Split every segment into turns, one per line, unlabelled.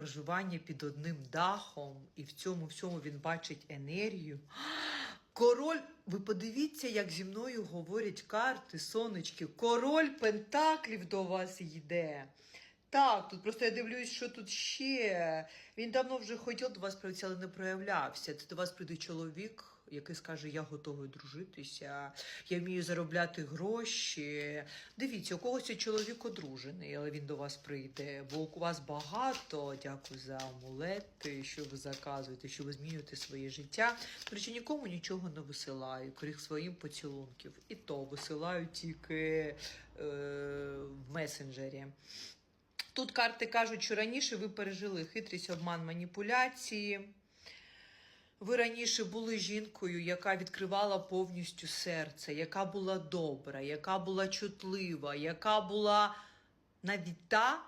проживання під одним дахом, і в цьому всьому він бачить енергію. Король, ви подивіться, як зі мною говорять карти, сонечки. Король Пентаклів до вас йде. Так, тут просто я дивлюсь, що тут ще. Він давно вже хотів до вас проявитися, але не проявлявся. Це до вас прийде чоловік, який скаже: Я готовий дружитися, я вмію заробляти гроші. Дивіться, у когось чоловік одружений, але він до вас прийде, бо у вас багато. Дякую за амулети, що ви заказуєте, що ви змінюєте своє життя. До речі, нікому нічого не висилаю, крім своїм поцілунків. І то висилаю тільки е, в месенджері. Тут карти кажуть, що раніше ви пережили хитрість, обман, маніпуляції. Ви раніше були жінкою, яка відкривала повністю серце, яка була добра, яка була чутлива, яка була навіть та,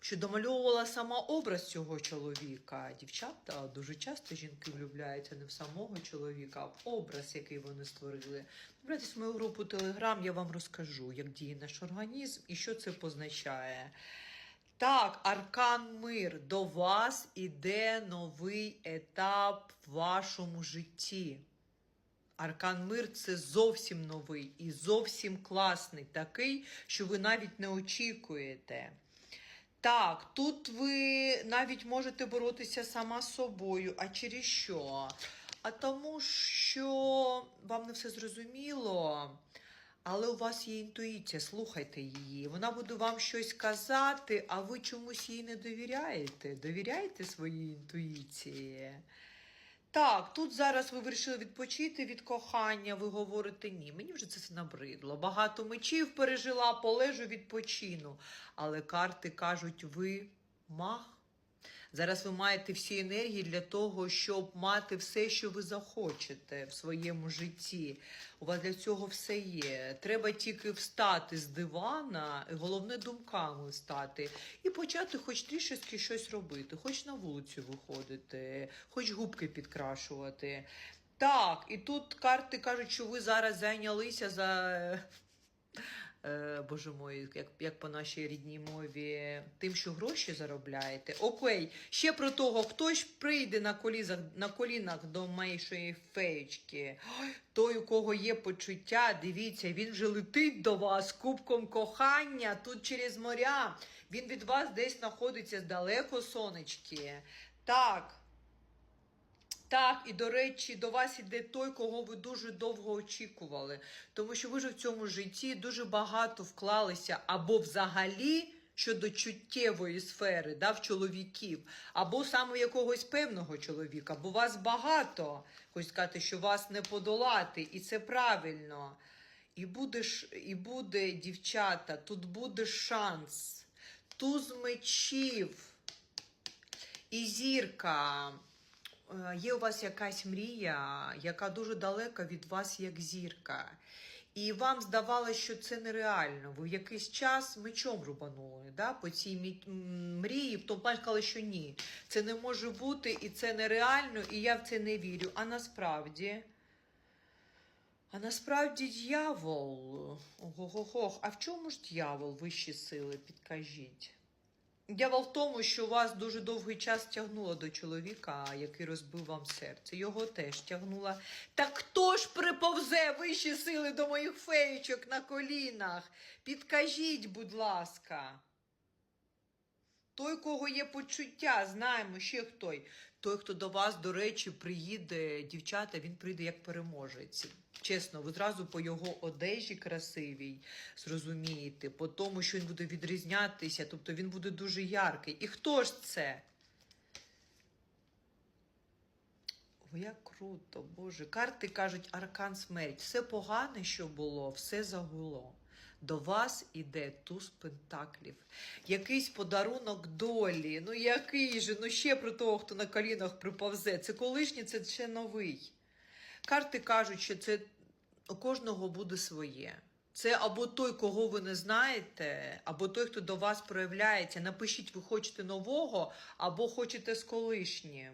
що домальовувала сама образ цього чоловіка. Дівчата дуже часто жінки влюбляються не в самого чоловіка, а в образ, який вони створили. Набирайтесь в мою групу Телеграм, я вам розкажу, як діє наш організм і що це позначає. Так, Аркан Мир, до вас іде новий етап в вашому житті. Аркан Мир це зовсім новий і зовсім класний, такий, що ви навіть не очікуєте. Так, тут ви навіть можете боротися сама з собою. А через що? А тому, що вам не все зрозуміло. Але у вас є інтуїція, слухайте її. Вона буде вам щось казати, а ви чомусь їй не довіряєте. Довіряєте своїй інтуїції. Так, тут зараз ви вирішили відпочити від кохання, ви говорите ні, мені вже це набридло. Багато мечів пережила, полежу, відпочину. Але карти кажуть, ви мах. Зараз ви маєте всі енергії для того, щоб мати все, що ви захочете в своєму житті. У вас для цього все є. Треба тільки встати з дивана, головне думками встати, і почати хоч трішки щось робити, хоч на вулицю виходити, хоч губки підкрашувати. Так, і тут карти кажуть, що ви зараз зайнялися за. Е, Боже мой, як, як по нашій рідній мові, тим, що гроші заробляєте. Окей, ще про того, хто ж прийде на, колізах, на колінах до моєї феєчки. Той, у кого є почуття, дивіться, він вже летить до вас кубком кохання тут через моря. Він від вас десь знаходиться далеко, сонечки. Так. Так, і до речі, до вас іде той, кого ви дуже довго очікували. Тому що ви ж в цьому житті дуже багато вклалися або взагалі щодо чуттєвої сфери, да, в чоловіків, або саме якогось певного чоловіка, бо вас багато. Хочу сказати, що вас не подолати, і це правильно. І будеш, і буде, дівчата, тут буде шанс. Туз мечів і зірка. Е, Є у вас якась мрія, яка дуже далека від вас, як зірка. І вам здавалося, що це нереально. Ви в якийсь час мечом рубанули да, по цій мрії, тому сказали, що ні, це не може бути, і це нереально, і я в це не вірю. А насправді. А насправді дьявол. Ого-го-го. А в чому ж дьявол вищі сили? Підкажіть. Дьявол в тому, що вас дуже довгий час тягнуло до чоловіка, який розбив вам серце. Його теж тягнула. Так хто ж приповзе вищі сили до моїх феєчок на колінах? Підкажіть, будь ласка. Той, кого є почуття, знаємо ще хто. Той, хто до вас, до речі, приїде, дівчата, він прийде як переможець. Чесно, ви зразу по його одежі красивій зрозумієте, по тому, що він буде відрізнятися, тобто він буде дуже яркий. І хто ж це? О, як круто, Боже. Карти кажуть аркан смерть. Все погане, що було, все загуло. До вас іде туз пентаклів. Якийсь подарунок долі. Ну який же? Ну ще про того, хто на колінах приповзе. Це колишній, це ще новий. Карти кажуть, що це у кожного буде своє. Це або той, кого ви не знаєте, або той, хто до вас проявляється. Напишіть, ви хочете нового, або хочете з колишнім.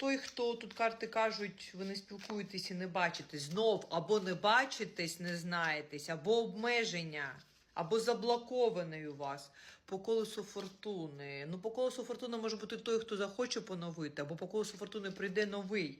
Той, хто тут карти кажуть, ви не спілкуєтесь і не бачитесь, знов або не бачитесь, не знаєтесь, або обмеження. Або заблокований у вас по колесу фортуни. Ну, по колесу фортуни може бути той, хто захоче поновити, або по колесу фортуни прийде новий.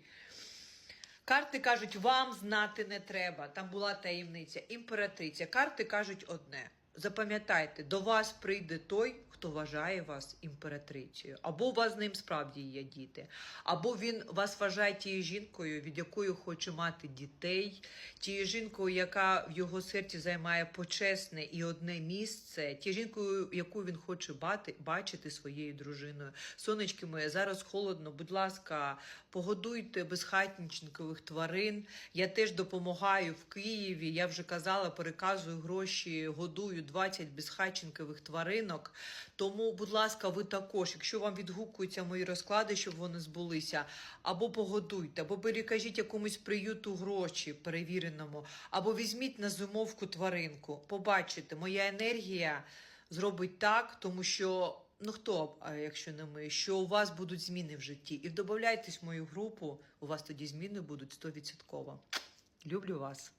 Карти кажуть, вам знати не треба. Там була таємниця, імператриця. Карти кажуть одне. Запам'ятайте, до вас прийде той, хто вважає вас імператрицею. Або у вас з ним справді є діти, або він вас вважає тією жінкою, від якої хоче мати дітей, тією жінкою, яка в його серці займає почесне і одне місце, тією жінкою, яку він хоче бати, бачити своєю дружиною. Сонечки моє, зараз холодно, будь ласка, погодуйте безхатнічникових тварин. Я теж допомагаю в Києві. Я вже казала, переказую гроші, годую 20 безхатченкових тваринок. Тому, будь ласка, ви також, якщо вам відгукуються мої розклади, щоб вони збулися, або погодуйте, або перекажіть якомусь приюту гроші перевіреному, або візьміть на зимовку тваринку. Побачите, моя енергія зробить так, тому що. Ну хто, якщо не ми, що у вас будуть зміни в житті. І додавайтесь в мою групу, у вас тоді зміни будуть 100%. Люблю вас.